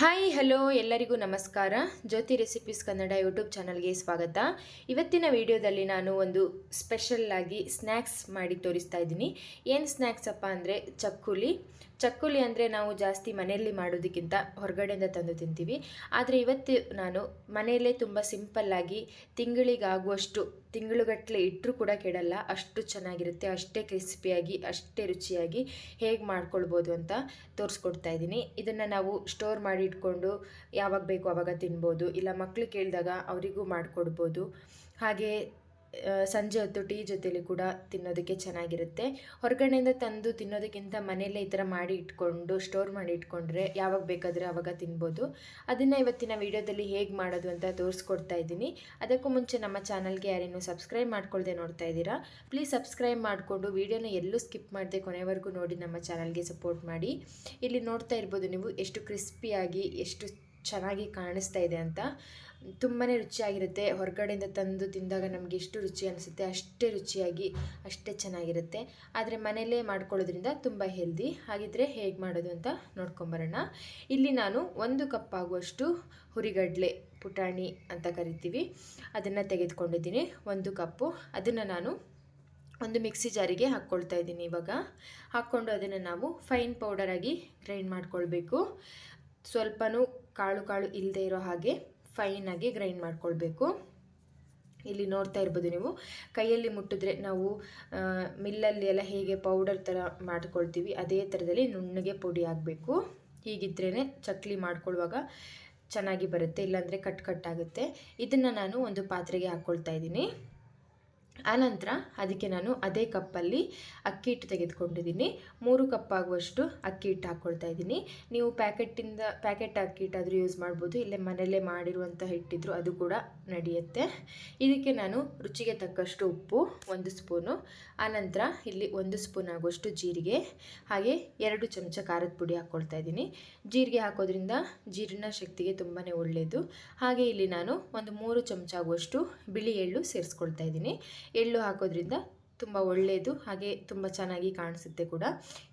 Hi, hello, ಎಲ್ಲರಿಗೂ ನಮಸ್ಕಾರ. ಜ್ಯೋತಿ recipes Kannada YouTube ಚಾನಲ್ಗೆ ಸ್ವಾಗತ. ಇವತ್ತಿನ ವಿಡಿಯೋದಲ್ಲಿ ನಾನು ಒಂದು ಸ್ಪೆಷಲ್ ಆಗಿ ಸ್ನ್ಯಾಕ್ಸ್ ಮಾಡಿ ತೋರಿಸ್ತಾ ಇದ್ದೀನಿ. ಏನು ಸ್ನ್ಯಾಕ್ಸಪ್ಪ ಅಂದರೆ ಚಕ್ಕುಲಿ. ಚಕ್ಕುಲಿ ಅಂದರೆ ನಾವು ಜಾಸ್ತಿ ಮನೆಯಲ್ಲಿ ಮಾಡೋದಕ್ಕಿಂತ ಹೊರಗಡೆಯಿಂದ ತಂದು ತಿಂತೀವಿ. ಆದರೆ ಇವತ್ತು ನಾನು ಮನೆಯಲ್ಲೇ ತುಂಬ ಸಿಂಪಲ್ಲಾಗಿ ತಿಂಗಳಿಗಾಗುವಷ್ಟು ತಿಂಗಳುಗಟ್ಟಲೆ ಇಟ್ಟರೂ ಕೂಡ ಕೆಡಲ್ಲ. ಅಷ್ಟು ಚೆನ್ನಾಗಿರುತ್ತೆ, ಅಷ್ಟೇ ಕ್ರಿಸ್ಪಿಯಾಗಿ ಅಷ್ಟೇ ರುಚಿಯಾಗಿ ಹೇಗೆ ಮಾಡ್ಕೊಳ್ಬೋದು ಅಂತ ತೋರಿಸ್ಕೊಡ್ತಾ ಇದ್ದೀನಿ. ಇದನ್ನು ನಾವು ಸ್ಟೋರ್ ಮಾಡಿ ಇಟ್ಕೊಂಡು ಯಾವಾಗ ಬೇಕು ಆವಾಗ ತಿನ್ಬೋದು. ಇಲ್ಲ ಮಕ್ಕಳು ಕೇಳಿದಾಗ ಅವರಿಗೂ ಮಾಡಿಕೊಡ್ಬೋದು. ಹಾಗೆ ಸಂಜೆ ಹೊತ್ತು ಟೀ ಜೊತೆಲಿ ಕೂಡ ತಿನ್ನೋದಕ್ಕೆ ಚೆನ್ನಾಗಿರುತ್ತೆ. ಹೊರಗಡೆಯಿಂದ ತಂದು ತಿನ್ನೋದಕ್ಕಿಂತ ಮನೆಯಲ್ಲೇ ಈ ಥರ ಮಾಡಿ ಇಟ್ಕೊಂಡು ಸ್ಟೋರ್ ಮಾಡಿ ಇಟ್ಕೊಂಡ್ರೆ ಯಾವಾಗ ಬೇಕಾದರೆ ಆವಾಗ ತಿನ್ಬೋದು. ಅದನ್ನು ಇವತ್ತಿನ ವಿಡಿಯೋದಲ್ಲಿ ಹೇಗೆ ಮಾಡೋದು ಅಂತ ತೋರಿಸ್ಕೊಡ್ತಾ ಇದ್ದೀನಿ. ಅದಕ್ಕೂ ಮುಂಚೆ ನಮ್ಮ ಚಾನಲ್ಗೆ ಯಾರೇನು ಸಬ್ಸ್ಕ್ರೈಬ್ ಮಾಡ್ಕೊಳ್ದೆ ನೋಡ್ತಾ ಇದ್ದೀರಾ? ಪ್ಲೀಸ್ ಸಬ್ಸ್ಕ್ರೈಬ್ ಮಾಡಿಕೊಂಡು ವೀಡಿಯೋನ ಎಲ್ಲೂ ಸ್ಕಿಪ್ ಮಾಡದೆ ಕೊನೆವರೆಗೂ ನೋಡಿ ನಮ್ಮ ಚಾನಲ್ಗೆ ಸಪೋರ್ಟ್ ಮಾಡಿ. ಇಲ್ಲಿ ನೋಡ್ತಾ ಇರ್ಬೋದು ನೀವು ಎಷ್ಟು ಕ್ರಿಸ್ಪಿಯಾಗಿ, ಎಷ್ಟು ಚೆನ್ನಾಗಿ ಕಾಣಿಸ್ತಾ ಇದೆ ಅಂತ. ತುಂಬಾ ರುಚಿಯಾಗಿರುತ್ತೆ. ಹೊರಗಡೆಯಿಂದ ತಂದು ತಿಂದಾಗ ನಮಗೆ ಎಷ್ಟು ರುಚಿ ಅನಿಸುತ್ತೆ, ಅಷ್ಟೇ ರುಚಿಯಾಗಿ, ಅಷ್ಟೇ ಚೆನ್ನಾಗಿರುತ್ತೆ. ಆದರೆ ಮನೆಯಲ್ಲೇ ಮಾಡ್ಕೊಳ್ಳೋದ್ರಿಂದ ತುಂಬ ಹೆಲ್ದಿ ಹಾಗಿದ್ರೆ ಹೇಗೆ ಮಾಡೋದು ಅಂತ ನೋಡ್ಕೊಂಬರೋಣ. ಇಲ್ಲಿ ನಾನು ಒಂದು ಕಪ್ ಆಗುವಷ್ಟು ಹುರಿಗಡಲೆ ಪುಟಾಣಿ ಅಂತ ಕರಿತೀವಿ. ಅದನ್ನು ತೆಗೆದುಕೊಂಡಿದ್ದೀನಿ. ಒಂದು ಕಪ್ಪು. ಅದನ್ನು ನಾನು ಒಂದು ಮಿಕ್ಸಿ ಜಾರಿಗೆ ಹಾಕ್ಕೊಳ್ತಾ ಇದ್ದೀನಿ ಇವಾಗ. ಹಾಕ್ಕೊಂಡು ಅದನ್ನು ನಾವು ಫೈನ್ ಪೌಡರಾಗಿ ಗ್ರೈಂಡ್ ಮಾಡ್ಕೊಳ್ಬೇಕು. ಸ್ವಲ್ಪನೂ ಕಾಳು ಕಾಳು ಇಲ್ಲದೆ ಇರೋ ಹಾಗೆ ಫೈನಾಗಿ ಗ್ರೈಂಡ್ ಮಾಡ್ಕೊಳ್ಬೇಕು. ಇಲ್ಲಿ ನೋಡ್ತಾ ಇರ್ಬೋದು ನೀವು. ಕೈಯಲ್ಲಿ ಮುಟ್ಟಿದ್ರೆ ನಾವು ಮಿಲ್ಲಲ್ಲಿ ಎಲ್ಲ ಹೇಗೆ ಪೌಡರ್ ಥರ ಮಾಡ್ಕೊಳ್ತೀವಿ, ಅದೇ ಥರದಲ್ಲಿ ನುಣ್ಣಗೆ ಪುಡಿ ಆಗಬೇಕು ಹೀಗಿದ್ರೇ ಚಕ್ಲಿ ಮಾಡ್ಕೊಳ್ಳುವಾಗ ಚೆನ್ನಾಗಿ ಬರುತ್ತೆ, ಇಲ್ಲಾಂದರೆ ಕಟ್ ಕಟ್ ಆಗುತ್ತೆ. ಇದನ್ನು ನಾನು ಒಂದು ಪಾತ್ರೆಗೆ ಹಾಕ್ಕೊಳ್ತಾ ಇದ್ದೀನಿ. ಆನಂತರ ಅದಕ್ಕೆ ನಾನು ಅದೇ ಕಪ್ಪಲ್ಲಿ ಅಕ್ಕಿ ಹಿಟ್ಟು ತೆಗೆದುಕೊಂಡಿದ್ದೀನಿ. ಮೂರು ಕಪ್ ಆಗುವಷ್ಟು ಅಕ್ಕಿ ಹಿಟ್ಟು ಹಾಕ್ಕೊಳ್ತಾ ಇದ್ದೀನಿ. ನೀವು ಪ್ಯಾಕೆಟಿಂದ ಪ್ಯಾಕೆಟ್ ಅಕ್ಕಿ ಹಿಟ್ಟಾದರೂ ಯೂಸ್ ಮಾಡ್ಬೋದು. ಇಲ್ಲೇ ಮನೆಯಲ್ಲೇ ಮಾಡಿರುವಂಥ ಹಿಟ್ಟಿದ್ರು ಅದು ಕೂಡ ನಡೆಯುತ್ತೆ. ಇದಕ್ಕೆ ನಾನು ರುಚಿಗೆ ತಕ್ಕಷ್ಟು ಉಪ್ಪು, ಒಂದು ಸ್ಪೂನು. ಆನಂತರ ಇಲ್ಲಿ ಒಂದು ಸ್ಪೂನ್ ಆಗುವಷ್ಟು ಜೀರಿಗೆ. ಹಾಗೆ ಎರಡು ಚಮಚ ಖಾರದ ಪುಡಿ ಹಾಕ್ಕೊಳ್ತಾ ಇದ್ದೀನಿ. ಜೀರಿಗೆ ಹಾಕೋದ್ರಿಂದ ಜೀರ್ಣ ಶಕ್ತಿಗೆ ತುಂಬಾ ಒಳ್ಳೆಯದು ಹಾಗೆ ಇಲ್ಲಿ ನಾನು ಒಂದು ಮೂರು ಚಮಚ ಆಗುವಷ್ಟು ಬಿಳಿ ಎಳ್ಳು ಸೇರಿಸ್ಕೊಳ್ತಾ ಇದ್ದೀನಿ. ಎಳ್ಳು ಹಾಕೋದ್ರಿಂದ ತುಂಬ ಒಳ್ಳೆಯದು ಹಾಗೆ ತುಂಬ ಚೆನ್ನಾಗಿ ಕಾಣಿಸುತ್ತೆ ಕೂಡ.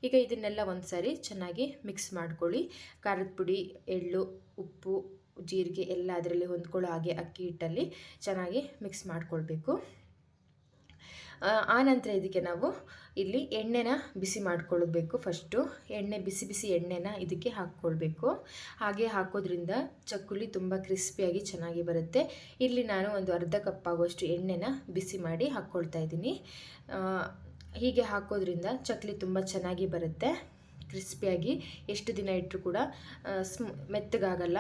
ಈಗ ಇದನ್ನೆಲ್ಲ ಒಂದು ಸಾರಿ ಚೆನ್ನಾಗಿ ಮಿಕ್ಸ್ ಮಾಡ್ಕೊಳ್ಳಿ. ಖಾರದ ಪುಡಿ, ಎಳ್ಳು, ಉಪ್ಪು, ಜೀರಿಗೆ ಎಲ್ಲ ಅದರಲ್ಲಿ ಹೊಂದ್ಕೊಳ್ಳೋ ಹಾಗೆ ಅಕ್ಕಿ ಹಿಟ್ಟಲ್ಲಿ ಚೆನ್ನಾಗಿ ಮಿಕ್ಸ್ ಮಾಡ್ಕೊಳ್ಬೇಕು. ಆನಂತರ ಇದಕ್ಕೆ ನಾವು ಇಲ್ಲಿ ಎಣ್ಣೆನ ಬಿಸಿ ಮಾಡ್ಕೊಳ್ಬೇಕು ಫಸ್ಟು. ಎಣ್ಣೆ, ಬಿಸಿ ಬಿಸಿ ಎಣ್ಣೆನ ಇದಕ್ಕೆ ಹಾಕ್ಕೊಳ್ಬೇಕು. ಹಾಗೆ ಹಾಕೋದ್ರಿಂದ ಚಕ್ಕುಲಿ ತುಂಬ ಕ್ರಿಸ್ಪಿಯಾಗಿ ಚೆನ್ನಾಗಿ ಬರುತ್ತೆ. ಇಲ್ಲಿ ನಾನು ಒಂದು ಅರ್ಧ ಕಪ್ ಆಗುವಷ್ಟು ಎಣ್ಣೆನ ಬಿಸಿ ಮಾಡಿ ಹಾಕ್ಕೊಳ್ತಾ ಇದ್ದೀನಿ. ಹೀಗೆ ಹಾಕೋದ್ರಿಂದ ಚಕ್ಲಿ ತುಂಬ ಚೆನ್ನಾಗಿ ಬರುತ್ತೆ. ಕ್ರಿಸ್ಪಿಯಾಗಿ ಎಷ್ಟು ದಿನ ಇಟ್ಟರು ಕೂಡ ಸ್ಮ್, ಮೆತ್ತಗಾಗಲ್ಲ,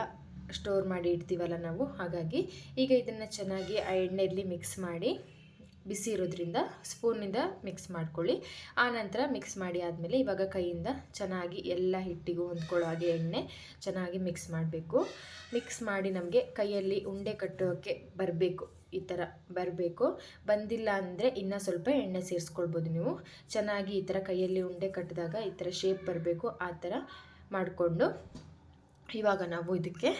ಸ್ಟೋರ್ ಮಾಡಿ ಇಡ್ತೀವಲ್ಲ ನಾವು, ಹಾಗಾಗಿ ಈಗ ಇದನ್ನು ಚೆನ್ನಾಗಿ ಆ ಎಣ್ಣೆಯಲ್ಲಿ ಮಿಕ್ಸ್ ಮಾಡಿ ಬಿಸಿ ಇರೋದ್ರಿಂದ ಸ್ಪೂನಿಂದ ಮಿಕ್ಸ್ ಮಾಡ್ಕೊಳ್ಳಿ. ಆನಂತರ ಮಿಕ್ಸ್ ಮಾಡಿ ಆದಮೇಲೆ ಇವಾಗ ಕೈಯಿಂದ ಚೆನ್ನಾಗಿ ಎಲ್ಲ ಹಿಟ್ಟಿಗೂ ಹೊಂದ್ಕೊಳ್ಳೋ ಹಾಗೆ ಎಣ್ಣೆ ಚೆನ್ನಾಗಿ ಮಿಕ್ಸ್ ಮಾಡಬೇಕು. ಮಿಕ್ಸ್ ಮಾಡಿ ನಮಗೆ ಕೈಯಲ್ಲಿ ಉಂಡೆ ಕಟ್ಟೋಕ್ಕೆ ಬರಬೇಕು, ಈ ಥರ ಬರಬೇಕು. ಬಂದಿಲ್ಲ ಅಂದರೆ ಇನ್ನೂ ಸ್ವಲ್ಪ ಎಣ್ಣೆ ಸೇರಿಸ್ಕೊಳ್ಬೋದು ನೀವು. ಚೆನ್ನಾಗಿ ಈ ಥರ ಕೈಯಲ್ಲಿ ಉಂಡೆ ಕಟ್ಟಿದಾಗ ಈ ಥರ ಶೇಪ್ ಬರಬೇಕು, ಆ ಥರ ಮಾಡಿಕೊಂಡು ಇವಾಗ ನಾವು ಇದಕ್ಕೆ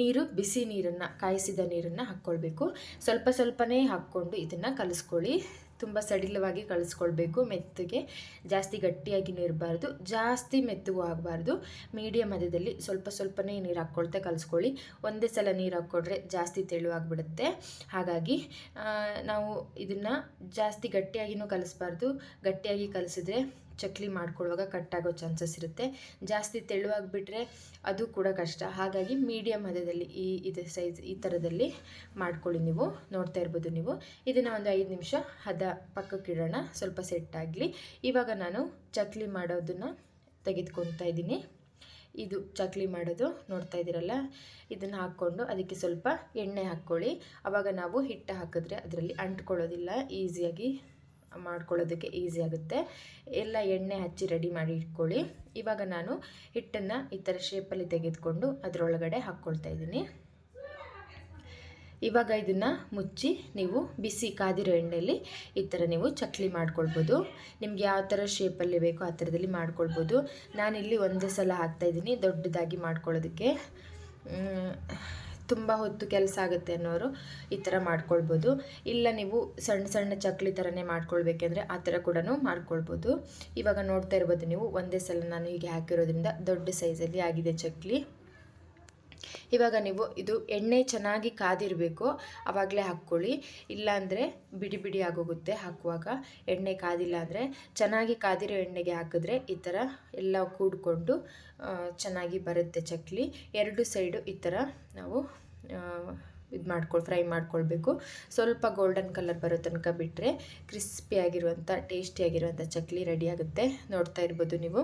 ನೀರು, ಬಿಸಿ ನೀರನ್ನು, ಕಾಯಿಸಿದ ನೀರನ್ನು ಹಾಕ್ಕೊಳ್ಬೇಕು. ಸ್ವಲ್ಪ ಸ್ವಲ್ಪನೇ ಹಾಕ್ಕೊಂಡು ಇದನ್ನು ಕಲಿಸ್ಕೊಳ್ಳಿ. ತುಂಬ ಸಡಿಲವಾಗಿ ಕಲಿಸ್ಕೊಳ್ಬೇಕು. ಮೆತ್ತಗೆ, ಜಾಸ್ತಿ ಗಟ್ಟಿಯಾಗಿನೂ ಇರಬಾರ್ದು ಜಾಸ್ತಿ ಮೆತ್ತಗೂ ಆಗಬಾರ್ದು. ಮೀಡಿಯಮ್ ಮಧ್ಯದಲ್ಲಿ ಸ್ವಲ್ಪ ಸ್ವಲ್ಪನೇ ನೀರು ಹಾಕ್ಕೊಳ್ತಾ ಕಲಿಸ್ಕೊಳ್ಳಿ. ಒಂದೇ ಸಲ ನೀರು ಹಾಕ್ಕೊಂಡ್ರೆ ಜಾಸ್ತಿ ತೆಳುವಾಗಿಬಿಡುತ್ತೆ ಹಾಗಾಗಿ ನಾವು ಇದನ್ನು ಜಾಸ್ತಿ ಗಟ್ಟಿಯಾಗಿನೂ ಕಲಿಸ್ಬಾರ್ದು. ಗಟ್ಟಿಯಾಗಿ ಕಲಿಸಿದ್ರೆ ಚಕ್ಲಿ ಮಾಡ್ಕೊಳ್ಳುವಾಗ ಕಟ್ಟಾಗೋ ಚಾನ್ಸಸ್ ಇರುತ್ತೆ. ಜಾಸ್ತಿ ತೆಳುವಾಗಿಬಿಟ್ರೆ ಅದು ಕೂಡ ಕಷ್ಟ. ಹಾಗಾಗಿ ಮೀಡಿಯಮ್ ಹದದಲ್ಲಿ ಈ ಇದು ಸೈಜ್ ಈ ಥರದಲ್ಲಿ ಮಾಡ್ಕೊಳ್ಳಿ ನೀವು. ನೋಡ್ತಾ ಇರ್ಬೋದು ನೀವು. ಇದನ್ನು ಒಂದು ಐದು ನಿಮಿಷ ಹದ ಪಕ್ಕಕ್ಕಿಡೋಣ ಸ್ವಲ್ಪ ಸೆಟ್ ಆಗಲಿ. ಇವಾಗ ನಾನು ಚಕ್ಲಿ ಮಾಡೋದನ್ನು ತೆಗೆದುಕೊತಾ ಇದ್ದೀನಿ. ಇದು ಚಕ್ಲಿ ಮಾಡೋದು ನೋಡ್ತಾ ಇದ್ದೀರಲ್ಲ? ಇದನ್ನು ಹಾಕ್ಕೊಂಡು ಅದಕ್ಕೆ ಸ್ವಲ್ಪ ಎಣ್ಣೆ ಹಾಕ್ಕೊಳ್ಳಿ. ಆವಾಗ ನಾವು ಹಿಟ್ಟು ಹಾಕಿದ್ರೆ ಅದರಲ್ಲಿ ಅಂಟ್ಕೊಳ್ಳೋದಿಲ್ಲ. ಈಸಿಯಾಗಿ ಮಾಡ್ಕೊಳ್ಳೋದಕ್ಕೆ ಈಸಿ ಆಗುತ್ತೆ. ಎಲ್ಲ ಎಣ್ಣೆ ಹಚ್ಚಿ ರೆಡಿ ಮಾಡಿ ಇಟ್ಕೊಳ್ಳಿ. ಇವಾಗ ನಾನು ಹಿಟ್ಟನ್ನು ಈ ಥರ ಶೇಪಲ್ಲಿ ತೆಗೆದುಕೊಂಡು ಅದರೊಳಗಡೆ ಹಾಕ್ಕೊಳ್ತಾ ಇದ್ದೀನಿ. ಇವಾಗ ಇದನ್ನು ಮುಚ್ಚಿ ನೀವು ಬಿಸಿ ಕಾದಿರೋ ಎಣ್ಣೆಯಲ್ಲಿ ಈ ಥರ ನೀವು ಚಕ್ಲಿ ಮಾಡ್ಕೊಳ್ಬೋದು. ನಿಮ್ಗೆ ಯಾವ ಥರ ಶೇಪಲ್ಲಿ ಬೇಕೋ ಆ ಥರದಲ್ಲಿ ಮಾಡ್ಕೊಳ್ಬೋದು. ನಾನಿಲ್ಲಿ ಒಂದೇ ಸಲ ಹಾಕ್ತಾಯಿದ್ದೀನಿ ದೊಡ್ಡದಾಗಿ ಮಾಡ್ಕೊಳ್ಳೋದಕ್ಕೆ. ತುಂಬ ಹೊತ್ತು ಕೆಲಸ ಆಗುತ್ತೆ ಅನ್ನೋರು ಈ ಥರ ಮಾಡ್ಕೊಳ್ಬೋದು. ಇಲ್ಲ ನೀವು ಸಣ್ಣ ಸಣ್ಣ ಚಕ್ಲಿ ಥರನೇ ಮಾಡ್ಕೊಳ್ಬೇಕೆಂದ್ರೆ ಆ ಥರ ಕೂಡ ಮಾಡ್ಕೊಳ್ಬೋದು. ಇವಾಗ ನೋಡ್ತಾ ಇರ್ಬೋದು ನೀವು ಒಂದೇ ಸಲ ನಾನು ಹೀಗೆ ಹಾಕಿರೋದ್ರಿಂದ ದೊಡ್ಡ ಸೈಜಲ್ಲಿ ಆಗಿದೆ ಚಕ್ಲಿ. ಇವಾಗ ನೀವು ಇದು ಎಣ್ಣೆ ಚೆನ್ನಾಗಿ ಕಾದಿರಬೇಕು ಆವಾಗಲೇ ಹಾಕ್ಕೊಳ್ಳಿ. ಇಲ್ಲಾಂದರೆ ಬಿಡಿ ಬಿಡಿ ಆಗೋಗುತ್ತೆ ಹಾಕುವಾಗ. ಎಣ್ಣೆ ಕಾದಿಲ್ಲ ಅಂದರೆ ಚೆನ್ನಾಗಿ ಕಾದಿರೋ ಎಣ್ಣೆಗೆ ಹಾಕಿದ್ರೆ ಈ ಥರ ಎಲ್ಲ ಕೂಡಿಕೊಂಡು ಚೆನ್ನಾಗಿ ಬರುತ್ತೆ ಚಕ್ಲಿ. ಎರಡು ಸೈಡು ಈ ಥರ ನಾವು ಇದು ಮಾಡ್ಕೊಳ್, ಫ್ರೈ ಮಾಡ್ಕೊಳ್ಬೇಕು. ಸ್ವಲ್ಪ ಗೋಲ್ಡನ್ ಕಲರ್ ಬರೋ ತನಕ ಬಿಟ್ಟರೆ ಕ್ರಿಸ್ಪಿಯಾಗಿರುವಂಥ ಟೇಸ್ಟಿಯಾಗಿರುವಂಥ ಚಕ್ಲಿ ರೆಡಿ ಆಗುತ್ತೆ. ನೋಡ್ತಾ ಇರ್ಬೋದು ನೀವು.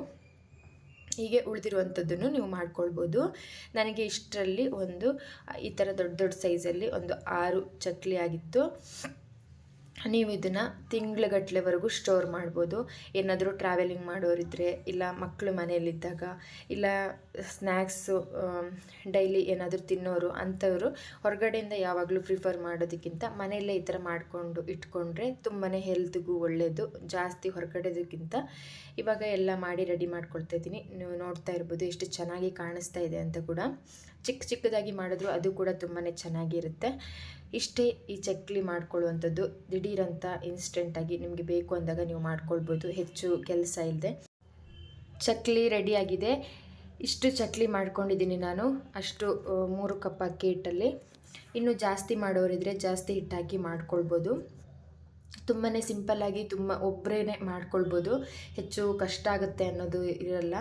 ಹೀಗೆ ಉಳಿದಿರುವಂಥದ್ದನ್ನು ನೀವು ಮಾಡ್ಕೊಳ್ಬೋದು. ನನಗೆ ಇಷ್ಟರಲ್ಲಿ ಒಂದು, ಈ ಥರ ದೊಡ್ಡ ದೊಡ್ಡ ಸೈಜಲ್ಲಿ ಒಂದು ಆರು ಚಕ್ಲಿ ಆಗಿತ್ತು. ನೀವು ಇದನ್ನು ತಿಂಗ್ಳುಗಟ್ಲೆವರೆಗೂ ಸ್ಟೋರ್ ಮಾಡ್ಬೋದು. ಏನಾದರೂ ಟ್ರಾವೆಲಿಂಗ್ ಮಾಡೋರಿದ್ದರೆ ಇಲ್ಲ ಮಕ್ಕಳು ಮನೆಯಲ್ಲಿದ್ದಾಗ, ಇಲ್ಲ ಸ್ನ್ಯಾಕ್ಸು ಡೈಲಿ ಏನಾದರೂ ತಿನ್ನೋರು ಅಂಥವರು ಹೊರಗಡೆಯಿಂದ ಯಾವಾಗಲೂ ಪ್ರಿಫರ್ ಮಾಡೋದಕ್ಕಿಂತ ಮನೆಯಲ್ಲೇ ಈ ಥರ ಮಾಡಿಕೊಂಡು ಇಟ್ಕೊಂಡ್ರೆ ತುಂಬಾ ಹೆಲ್ತ್ಗೂ ಒಳ್ಳೆಯದು ಜಾಸ್ತಿ ಹೊರಗಡೆದಕ್ಕಿಂತ. ಇವಾಗ ಎಲ್ಲ ಮಾಡಿ ರೆಡಿ ಮಾಡ್ಕೊಳ್ತಾ ಇದ್ದೀನಿ. ನೀವು ನೋಡ್ತಾ ಇರ್ಬೋದು ಎಷ್ಟು ಚೆನ್ನಾಗಿ ಕಾಣಿಸ್ತಾ ಇದೆ ಅಂತ ಕೂಡ. ಚಿಕ್ಕ ಚಿಕ್ಕದಾಗಿ ಮಾಡಿದ್ರು ಅದು ಕೂಡ ತುಂಬಾ ಚೆನ್ನಾಗಿರುತ್ತೆ. ಇಷ್ಟೇ ಈ ಚಕ್ಲಿ ಮಾಡ್ಕೊಳ್ಳುವಂಥದ್ದು ದಿಢೀರಂತ ಇನ್ಸ್ಟೆಂಟಾಗಿ ನಿಮಗೆ ಬೇಕು ಅಂದಾಗ ನೀವು ಮಾಡ್ಕೊಳ್ಬೋದು, ಹೆಚ್ಚು ಕೆಲಸ ಇಲ್ಲದೆ ಚಕ್ಲಿ ರೆಡಿಯಾಗಿದೆ ಇಷ್ಟು ಚಕ್ಲಿ ಮಾಡ್ಕೊಂಡಿದ್ದೀನಿ ನಾನು, ಅಷ್ಟು ಮೂರು ಕಪ್ ಅಕ್ಕಿ ಹಿಟ್ಟಲ್ಲಿ. ಇನ್ನು ಜಾಸ್ತಿ ಮಾಡೋರಿದ್ರೆ ಜಾಸ್ತಿ ಹಿಟ್ಟಾಕಿ ಮಾಡ್ಕೊಳ್ಬೋದು. ತುಂಬಾ ಸಿಂಪಲ್ಲಾಗಿ ತುಂಬ ಒಬ್ಬರೇ ಮಾಡ್ಕೊಳ್ಬೋದು. ಹೆಚ್ಚು ಕಷ್ಟ ಆಗುತ್ತೆ ಅನ್ನೋದು ಇರಲ್ಲ.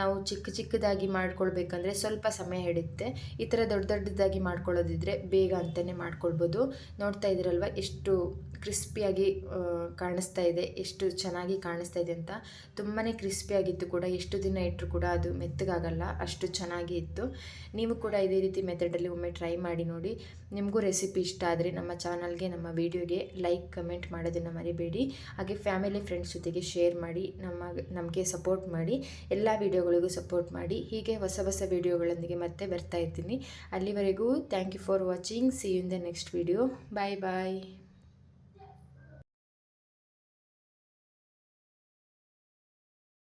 ನಾವು ಚಿಕ್ಕ ಚಿಕ್ಕದಾಗಿ ಮಾಡ್ಕೊಳ್ಬೇಕಂದ್ರೆ ಸ್ವಲ್ಪ ಸಮಯ ಹಿಡಿಯುತ್ತೆ ಈ ಥರ ದೊಡ್ಡ ದೊಡ್ಡದಾಗಿ ಮಾಡ್ಕೊಳ್ಳೋದಿದ್ರೆ ಬೇಗ ಅಂತಲೇ ಮಾಡ್ಕೊಳ್ಬೋದು. ನೋಡ್ತಾ ಇದ್ದೀರಲ್ವ, ಎಷ್ಟು ಕ್ರಿಸ್ಪಿಯಾಗಿ ಕಾಣಿಸ್ತಾ ಇದೆ, ಎಷ್ಟು ಚೆನ್ನಾಗಿ ಕಾಣಿಸ್ತಾ ಇದೆ ಅಂತ. ತುಂಬಾ ಕ್ರಿಸ್ಪಿಯಾಗಿತ್ತು ಕೂಡ, ಎಷ್ಟು ದಿನ ಇಟ್ಟರು ಕೂಡ ಅದು ಮೆತ್ತಗಾಗಲ್ಲ, ಅಷ್ಟು ಚೆನ್ನಾಗಿ ಇತ್ತು. ನೀವು ಕೂಡ ಇದೇ ರೀತಿ ಮೆಥಡಲ್ಲಿ ಒಮ್ಮೆ ಟ್ರೈ ಮಾಡಿ ನೋಡಿ. ನಿಮಗೂ ರೆಸಿಪಿ ಇಷ್ಟ ಆದರೆ ನಮ್ಮ ಚಾನಲ್ಗೆ, ನಮ್ಮ ವೀಡಿಯೋಗೆ ಲೈಕ್, ಕಮೆಂಟ್ ಮಾಡೋದನ್ನು ಮರಿಬೇಡಿ. ಹಾಗೆ ಫ್ಯಾಮಿಲಿ ಫ್ರೆಂಡ್ಸ್ ಜೊತೆಗೆ ಶೇರ್ ಮಾಡಿ, ನಮ್ಮ, ನಮಗೆ ಸಪೋರ್ಟ್ ಮಾಡಿ, ಎಲ್ಲ ವೀಡಿಯೋಗಳಿಗೂ ಸಪೋರ್ಟ್ ಮಾಡಿ. ಹೀಗೆ ಹೊಸ ಹೊಸ ವೀಡಿಯೋಗಳೊಂದಿಗೆ ಮತ್ತೆ ಬರ್ತಾ ಇರ್ತೀನಿ. ಅಲ್ಲಿವರೆಗೂ thank you for watching see in the next video bye bye